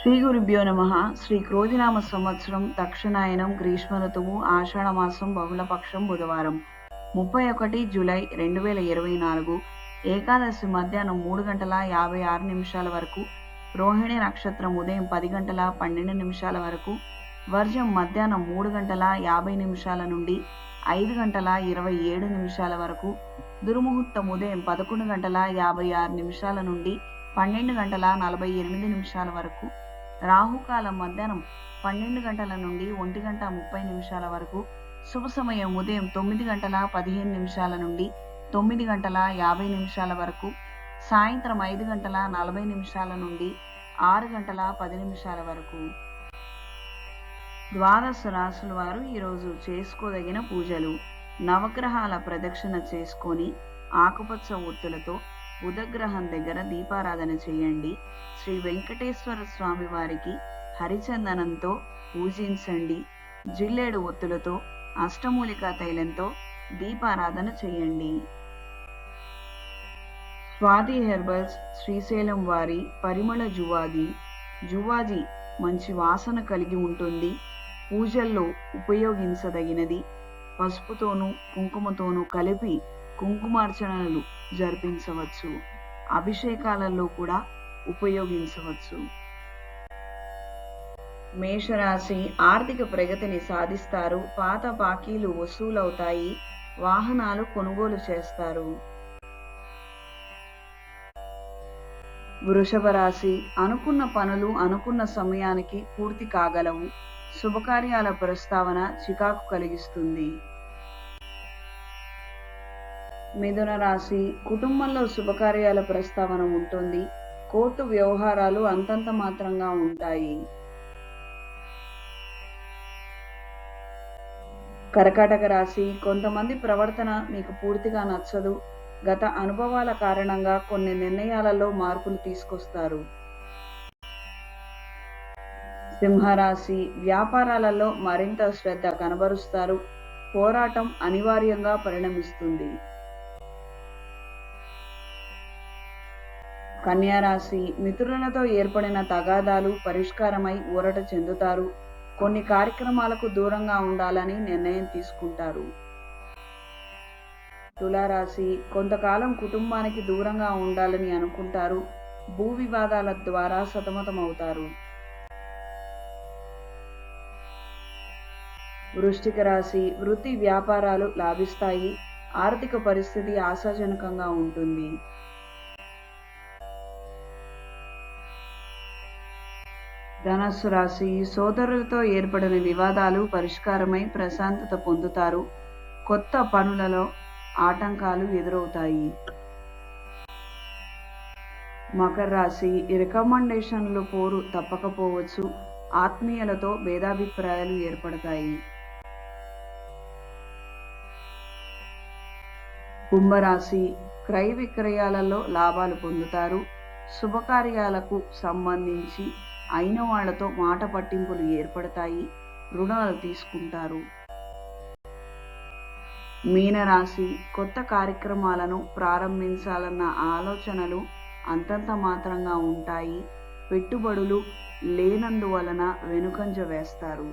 శ్రీ గురుభ్యో నమ. శ్రీ క్రోధినామ సంవత్సరం దక్షిణాయనం గ్రీష్మ ఋతువు ఆషాఢమాసం బహుళపక్షం బుధవారం. ముప్పై ఒకటి జూలై రెండు వేల ఇరవై నాలుగు ఏకాదశి మధ్యాహ్నం మూడు గంటల యాభై ఆరు నిమిషాల వరకు రోహిణి నక్షత్రం ఉదయం పది గంటల పన్నెండు నిమిషాల వరకు వర్జం మధ్యాహ్నం మూడు గంటల యాభై నిమిషాల నుండి ఐదు గంటల ఇరవై ఏడు నిమిషాల వరకు దుర్ముహూర్తం ఉదయం పదకొండు గంటల యాభై ఆరు నిమిషాల నుండి పన్నెండు గంటల నలభై ఎనిమిది నిమిషాల వరకు రాహుకాలం మధ్యాహ్నం పన్నెండు గంటల నుండి ఒంటి గంట ముప్పై నిమిషాల వరకు శుభ సమయం ఉదయం తొమ్మిది గంటల పదిహేను నిమిషాల నుండి తొమ్మిది గంటల యాభై నిమిషాల వరకు సాయంత్రం ఐదు గంటల నలభై నిమిషాల నుండి ఆరు గంటల పది నిమిషాల వరకు. ద్వాదశ రాసుల వారు ఈరోజు చేసుకోదగిన పూజలు. నవగ్రహాల ప్రదక్షిణ చేసుకొని ఆకుపచ్చ ఒత్తులతో ఉదగ్రహం దగ్గర దీపారాధన చేయండి. శ్రీ వెంకటేశ్వర స్వామి వారికి హరిచందనంతో పూజించండి. జిల్లేడు ఒత్తులతో అష్టమూలికా తైలంతో దీపారాధన చేయండి. స్వాతి హెర్బల్స్ శ్రీశైలం వారి పరిమళ జువాది. జువాజీ మంచి వాసన కలిగి ఉంటుంది. పూజల్లో ఉపయోగించదగినది పసుపుతోనూ కుంకుమతోనూ కలిపి కుంకుమార్చనలు జరిపించవచ్చు. అభిషేకాలలో కూడా ఉపయోగించవచ్చు. మేషరాశి ఆర్థిక ప్రగతిని సాధిస్తారు. పాత బాకీలు వసూలవుతాయి. వాహనాలు కొనుగోలు చేస్తారు. వృషభ రాశి అనుకున్న పనులు అనుకున్న సమయానికి పూర్తి కాగలవు. శుభకార్యాల ప్రస్తావన చికాకు కలిగిస్తుంది. మిథున రాశి కుటుంబంలో శుభకార్యాల ప్రస్తావన ఉంటుంది. కోర్టు వ్యవహారాలు అంతంత మాత్రంగా ఉంటాయి. కర్కాటక రాశి కొంతమంది ప్రవర్తన మీకు పూర్తిగా నచ్చదు. గత అనుభవాల కారణంగా కొన్ని నిర్ణయాలలో మార్పులు తీసుకొస్తారు. సింహరాశి వ్యాపారాలలో మరింత శ్రద్ధ కనబరుస్తారు. పోరాటం అనివార్యంగా పరిణమిస్తుంది. కన్యారాశి మిత్రులతో ఏర్పడిన తగాదాలు పరిష్కారమై ఊరట చెందుతారు. కొన్ని కార్యక్రమాలకు దూరంగా ఉండాలని నిర్ణయం తీసుకుంటారు. తులారాశి కొంతకాలం కుటుంబానికి దూరంగా ఉండాలని అనుకుంటారు. భూ వివాదాల ద్వారా సతమతమవుతారు. వృష్టిక రాశి వృత్తి వ్యాపారాలు లాభిస్తాయి. ఆర్థిక పరిస్థితి ఆశాజనకంగా ఉంటుంది. ధనస్సు రాశి సోదరులతో ఏర్పడిన వివాదాలు పరిష్కారమై ప్రశాంతత పొందుతారు. కొత్త పనులలో ఆటంకాలు ఎదురవుతాయి. మకర రాశి రికమెండేషన్లు పోరు తప్పకపోవచ్చు. ఆత్మీయులతో భేదాభిప్రాయాలు ఏర్పడతాయి. కుంభరాశి క్రయ విక్రయాలలో లాభాలు పొందుతారు. శుభకార్యాలకు సంబంధించి అయిన వాళ్ళతో మాట పట్టింపులు ఏర్పడతాయి రుణాలు తీసుకుంటారు. మీనరాశి కొత్త కార్యక్రమాలను ప్రారంభించాలన్న ఆలోచనలు అంతంత మాత్రంగా ఉంటాయి. పెట్టుబడులు లేనందువలన వెనుకంజ వేస్తారు.